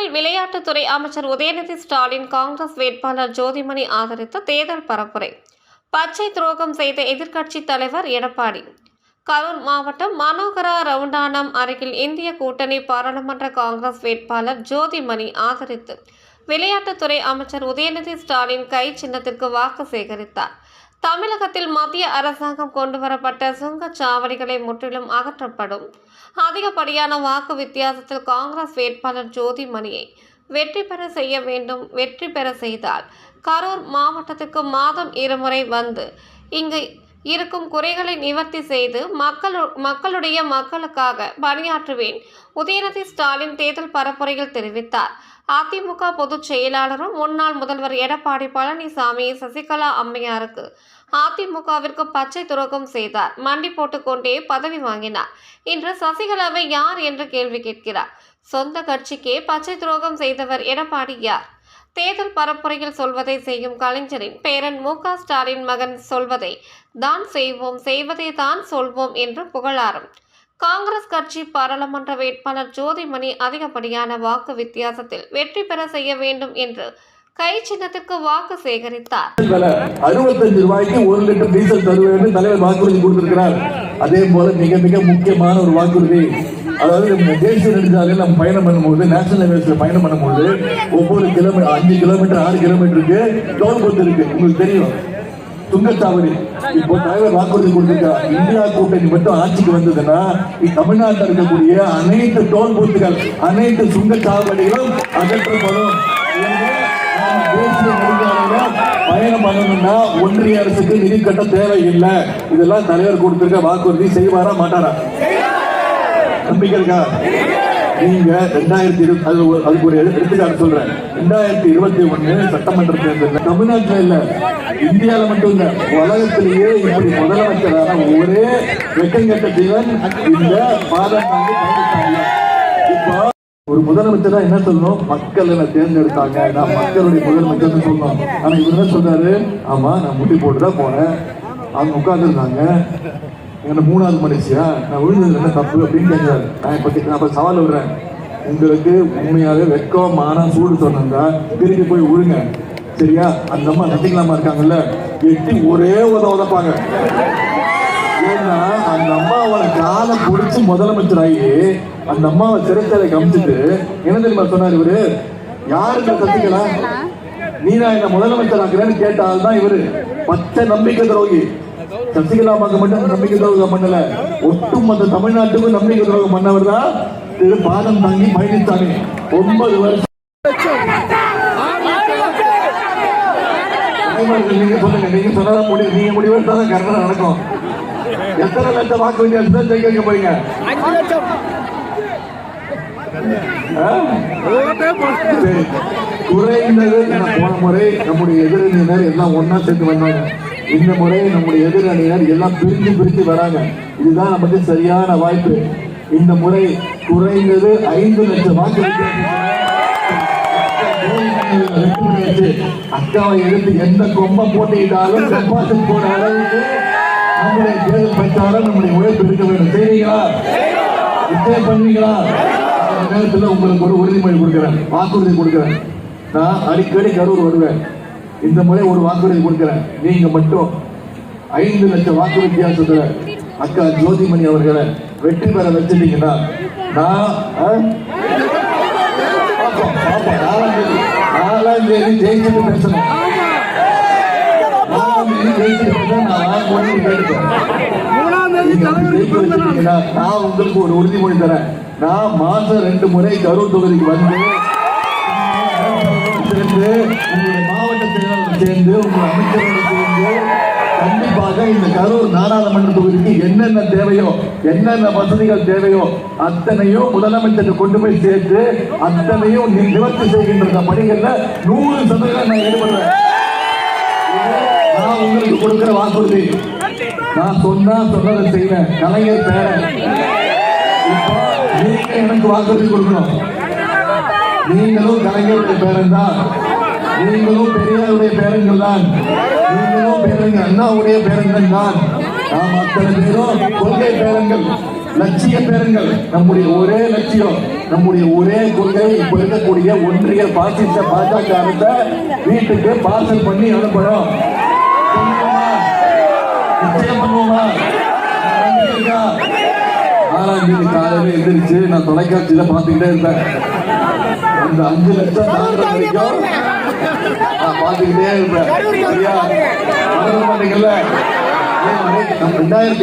கடலூரில் விளையாட்டுத்துறை அமைச்சர் உதயநிதி ஸ்டாலின் காங்கிரஸ் வேட்பாளர் ஜோதிமணி ஆதரித்த தேர்தல் பரப்புரை. பச்சை துரோகம் செய்த எதிர்க்கட்சித் தலைவர் எடப்பாடி. கரூர் மாவட்டம் மனோகரா ரவுண்டானம் அருகில் இந்திய கூட்டணி பாராளுமன்ற காங்கிரஸ் வேட்பாளர் ஜோதிமணி ஆதரித்து விளையாட்டுத்துறை அமைச்சர் உதயநிதி ஸ்டாலின் கை சின்னத்திற்கு வாக்கு சேகரித்தார். தமிழகத்தில் மத்திய அரசாங்கம் கொண்டுவரப்பட்ட சுங்கச்சாவடிகளை முற்றிலும் அகற்றப்படும். அதிகப்படியான வாக்கு வித்தியாசத்தில் காங்கிரஸ் வேட்பாளர் ஜோதிமணியை வெற்றி பெற செய்ய வேண்டும் வெற்றி பெற செய்தால் கரூர் மாவட்டத்துக்கு மாதம் இருமுறை வந்து இங்கு இருக்கும் குறைகளை நிவர்த்தி செய்து மக்களு மக்களுடைய மக்களுக்காக பணியாற்றுவேன். உதயநிதி ஸ்டாலின் தேர்தல் பரப்புரையில் தெரிவித்தார். அதிமுக பொதுச் செயலாளரும் முன்னாள் முதல்வர் எடப்பாடி பழனிசாமி சசிகலா அம்மையாருக்கு அதிமுகவிற்கு பச்சை துரோகம் செய்தார். மண்டி போட்டுக்கொண்டே பதவி வாங்கினார். இன்று சசிகலாவை யார் என்று கேள்வி கேட்கிறார். சொந்த கட்சிக்கே பச்சை துரோகம் செய்தவர் எடப்பாடி யார்? தேர்தல் பரப்புரையில் சொல்வதை செய்யும் கலைஞரின் பேரன் மு ஸ்டாலின் மகன் சொல்வதை தான் செய்வோம் செய்வதை தான் சொல்வோம் என்று புகழாரம். காங்கிரஸ் கட்சி பாராளுமன்ற வேட்பாளர் ஜோதிமணி அதிகப்படியான வாக்கு வித்தியாசத்தில் வெற்றி பெற செய்ய வேண்டும் என்று கை சின்னத்திற்கு வாக்கு சேகரித்தார். அறுபத்தஞ்சு ரூபாய்க்கு ஒரு லிட்டர் டீசல் தருவேன் தலைவர் வாக்குறுதி கொடுத்திருக்கிறார். அதே போல மிக மிக முக்கியமான ஒரு வாக்குறுதி அதாவது தேசிய நெடுஞ்சாலையில் நம்ம பயணம் பண்ணும்போது நேஷனல் ஹைவேஸில் பயணம் பண்ணும்போது ஒவ்வொரு கிலோமீட்டர் அஞ்சு கிலோமீட்டர் ஆறு கிலோமீட்டருக்கு டோல் பூத் இருக்கு. உங்களுக்கு தெரியும். சுங்கச்சாவடி. இப்போ தலைவர் வாக்குறுதி கொடுத்திருக்கார் இந்தியா கூட்டணி மட்டும் ஆட்சிக்கு வந்ததுன்னா தமிழ்நாட்டில் இருக்கக்கூடிய அனைத்து டோல் பூத்துகள் அனைத்து சுங்கச்சாவடிகளும் அகற்றப்படும். தேசிய நெடுஞ்சாலையில பயணம் பண்ணணும்னா ஒன்றிய அரசுக்கு நிதி கட்ட தேவையில்லை. இதெல்லாம் தலைவர் கொடுத்திருக்க வாக்குறுதி செய்வாரா மாட்டாரா? நம்பிக்கை இருக்கா நீங்க ரெண்டாயிரத்தி இருபது அது அதுக்கு ஒரு எடுத்துக்காட்டு சொல்றேன். ரெண்டாயிரத்தி இருபத்தி ஒண்ணு சட்டமன்ற தேர்தல் தமிழ்நாட்டுல இல்ல. இந்தியால மட்டும் இல்ல உலகத்திலேயே இப்படி முதலமைச்சரான ஒரே வெக்கங்கட்ட ஜீவன் இந்த இப்போ ஒரு முதலமைச்சரா என்ன சொல்லணும்? மக்கள் என்ன தேர்ந்தெடுத்தாங்க. நான் மக்களுடைய முதலமைச்சர் சொல்லணும். ஆனா இவர் என்ன சொல்றாரு ஆமா நான் முட்டி போட்டு தான் போனேன். அவங்க உட்கார்ந்துருந்தாங்க. என்ன மூணாவது மனுஷியா நான் விழுந்தது என்ன தப்பு அப்படின்னு கேட்கிறாரு. நான் இப்ப நான் இப்போ சவால் விடுறேன். உங்களுக்கு உண்மையாவே வெக்கம் மானம் சூடு சொன்னா திருப்பி போய் விழுங்க. சரியா? அந்த அம்மா நட்டிக்கலாமா இருக்காங்கல்ல? எட்டி ஒரே உத உதப்பாங்க. ஏன்னா அந்த அம்மாவோட காலை பிடிச்சி முதலமைச்சராகி அந்த அம்மாவை சிறைச்சாலை கமிச்சிட்டு என்ன தெரியுமா சொன்னார் இவரு? யாருக்கு சசிகலா நீ நான் என்ன முதலமைச்சர் ஆக்குறேன்னு கேட்ட ஆள் தான் இவரு. பச்சை நம்பிக்கை துரோகி. சசிகலா அம்மாக்கு மட்டும் நம்பிக்கை துரோகம் பண்ணல ஒட்டுமொத்த தமிழ்நாட்டுக்கும் நம்பிக்கை துரோகம் பண்ணவர் தான் திரு பாதம் தாங்கி பழனிசாமி. ஒன்பது வருஷம். நீங்க சொல்லுங்க நீங்க சொன்னதான் முடிவு நீங்க முடிவு எடுத்தாதான் கரெக்டா நடக்கும். எத்தனை லட்சம் வாக்கு வித்தியாசத்தை ஜெயிக்க வைக்க போறீங்க. குறைந்தது போன முறை நம்முடைய எதிரணியினர் எல்லாம் ஒண்ணா சேர்ந்து வந்தாங்க. இந்த முறை நம்முடைய எதிரணியினர் எல்லாம் பிரித்து பிரித்து வராங்க. இதுதான் நமக்கு சரியான வாய்ப்பு. இந்த முறை குறைந்தது ஐந்து லட்சம் வாக்கு அக்காவை எடுத்து எந்த கொம்ப போட்டியிட்டாலும் டெபாசிட் போட அளவுக்கு நம்முடைய தேர்தல் பிரச்சாரம் நம்முடைய உழைப்பு இருக்க வேண்டும். செய்வீங்களா நிச்சயம் பண்ணுவீங்களா? நேரத்தில் உங்களுக்கு ஒரு உறுதிமொழி கொடுக்குறேன். வாக்குறுதி கொடுக்குறேன். நான் அடிக்கடி கரூர் வருவேன். இந்த முறை ஒரு வாக்குறுதி கொடுக்கிறேன். நீங்க மட்டும் ஐந்து லட்சம் வாக்கு வித்தியாசத்துல அக்கா ஜோதிமணி அவர்களை வெற்றி பெற வச்சிட்டீங்கன்னா நான். நாலாம் தேதி ஜெயிச்சுட்டு பேசணும். நான் உங்களுக்கு ஒரு உறுதிமொழி தரேன். நான் மாசம் ரெண்டு முறை கரூர் தொகுதிக்கு வந்து சேர்ந்து உங்கள் அமைச்சரோடு சேர்ந்து கண்டிப்பாக இந்த கரூர் நாடாளுமன்ற தொகுதிக்கு என்னென்ன தேவையோ என்னென்ன வசதிகள் தேவையோ அத்தனையும் முதலமைச்சர் கொண்டு போய் சேர்த்து அத்தனையும் நிவர்த்தி செய்கின்ற பணிகள்ல நூறு சதவீதம் நான் ஈடுபடுறேன் நான் உங்களுக்கு கொடுக்கிற வாக்குறுதி. நான் சொன்னா சொன்னதை செய்வேன். கலைஞர் பேரன். எனக்கு வாக்குறுதி கொடுக்கணும். நீங்களும் கலைஞருடைய பேரன் தான். நீங்களும் பெரியாருடைய பேரங்கள் தான். நீங்களும் பேரங்கள். அண்ணாவுடைய பேரங்கள் தான். நாம் அத்தனை பேரும் கொள்கை பேரங்கள் லட்சிய பேரங்கள். நம்முடைய ஒரே லட்சியம் நம்முடைய ஒரே கொள்கை இப்ப இருக்கக்கூடிய ஒன்றிய பாசிச பாஜக அரச வீட்டுக்கு பார்சல் பண்ணி அனுப்பணும் நிச்சயம் பண்ணுவோமா? ஆறாம் தேதி காலையில எந்திரிச்சு நான் தொலைக்காட்சியில பார்த்துக்கிட்டே இருந்தேன் அந்த அஞ்சு லட்சம் தாண்டுற வரைக்கும் பார்த்துக்கிட்டே இருப்பேன். ரெண்டாயிரத்தி